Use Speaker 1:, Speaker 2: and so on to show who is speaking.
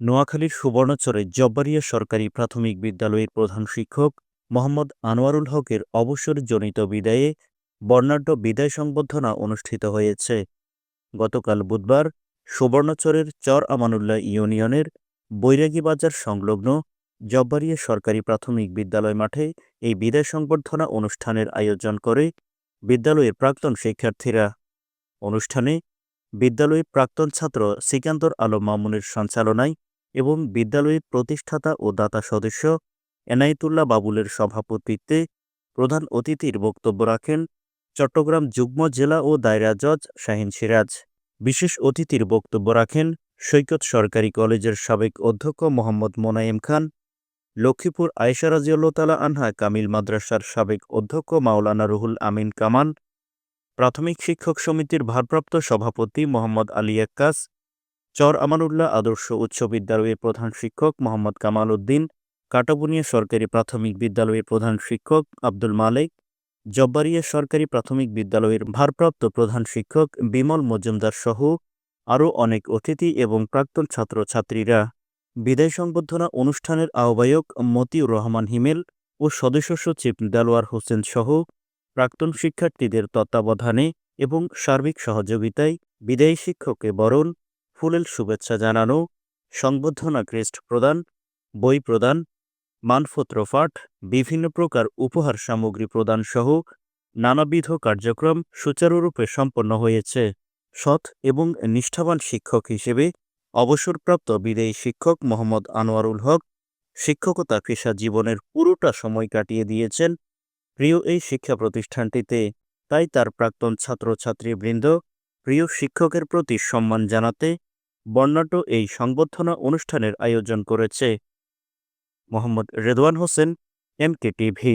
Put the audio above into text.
Speaker 1: নোয়াখালীর সুবর্ণচরে জব্বারিয়া সরকারি প্রাথমিক বিদ্যালয়ের প্রধান শিক্ষক মোহাম্মদ আনোয়ারুল হকের অবসরজনিত বিদায়ে বর্ণাঢ্য বিদায় সংবর্ধনা অনুষ্ঠিত হয়েছে। গতকাল বুধবার সুবর্ণচরের চর আমানুল্লাহ ইউনিয়নের বৈরাগী বাজার সংলগ্ন জব্বারিয়া সরকারি প্রাথমিক বিদ্যালয় মাঠে এই বিদায় সংবর্ধনা অনুষ্ঠানের আয়োজন করে বিদ্যালয়ের প্রাক্তন শিক্ষার্থীরা। অনুষ্ঠানে বিদ্যালয়ের প্রাক্তন ছাত্র সিকান্দর আলম মামুনের সঞ্চালনায় এবং বিদ্যালয়ের প্রতিষ্ঠাতা ও দাতা সদস্য এনায়েতুল্লাহ বাবুলের সভাপতিত্বে প্রধান অতিথির বক্তব্য রাখেন চট্টগ্রাম যুগ্ম জেলা ও দায়রা জজ শাহিন সিরাজ। বিশেষ অতিথির বক্তব্য রাখেন সৈকত সরকারি কলেজের সাবেক অধ্যক্ষ মোহাম্মদ মোনায়েম খান, লক্ষ্মীপুর আয়েশা রাজিউল্লাহ আনহা কামিল মাদ্রাসার সাবেক অধ্যক্ষ মাওলানা রুহুল আমিন কামান প্রাথমিক শিক্ষক সমিতির ভারপ্রাপ্ত সভাপতি মোহাম্মদ আলী আক্কাস চর আমানুল্লাহ আদর্শ উচ্চ বিদ্যালয়ের প্রধান শিক্ষক মোহাম্মদ কামাল উদ্দিন কাটাবুনিয়া সরকারি প্রাথমিক বিদ্যালয়ের প্রধান শিক্ষক আব্দুল মালেক, জব্বারিয়া সরকারি প্রাথমিক বিদ্যালয়ের ভারপ্রাপ্ত প্রধান শিক্ষক বিমল মজুমদার সহ আরও অনেক অতিথি এবং প্রাক্তন ছাত্রছাত্রীরা। বিদায় সংবর্ধনা অনুষ্ঠানের আহ্বায়ক মতিউর রহমান হিমেল ও সদস্য সচিব দেলোয়ার হোসেন সহ প্রাক্তন শিক্ষার্থীদের তত্ত্বাবধানে এবং সার্বিক সহযোগিতায় বিদায়ী শিক্ষককে বরণ ফুলেল শুভেচ্ছা জানানো, সংবর্ধনা ক্রেস্ট প্রদান, বই প্রদান মানপত্র পাঠ বিভিন্ন প্রকার উপহার সামগ্রী প্রদান সহ নানাবিধ কার্যক্রম সুচারুরূপে সম্পন্ন হয়েছে। সৎ এবং নিষ্ঠাবান শিক্ষক হিসেবে অবসরপ্রাপ্ত বিদায়ী শিক্ষক মোহাম্মদ আনোয়ারুল হক শিক্ষকতা পেশা জীবনের পুরোটা সময় কাটিয়ে দিয়েছেন প্রিয় এই শিক্ষা প্রতিষ্ঠানটিতে। তাই তার প্রাক্তন ছাত্রছাত্রীবৃন্দ প্রিয় শিক্ষকের প্রতি সম্মান জানাতে বর্ণাঢ্য এই সংবর্ধনা অনুষ্ঠানের আয়োজন করেছে মোহাম্মদ রেদওয়ান হোসেন এমকে টিভি।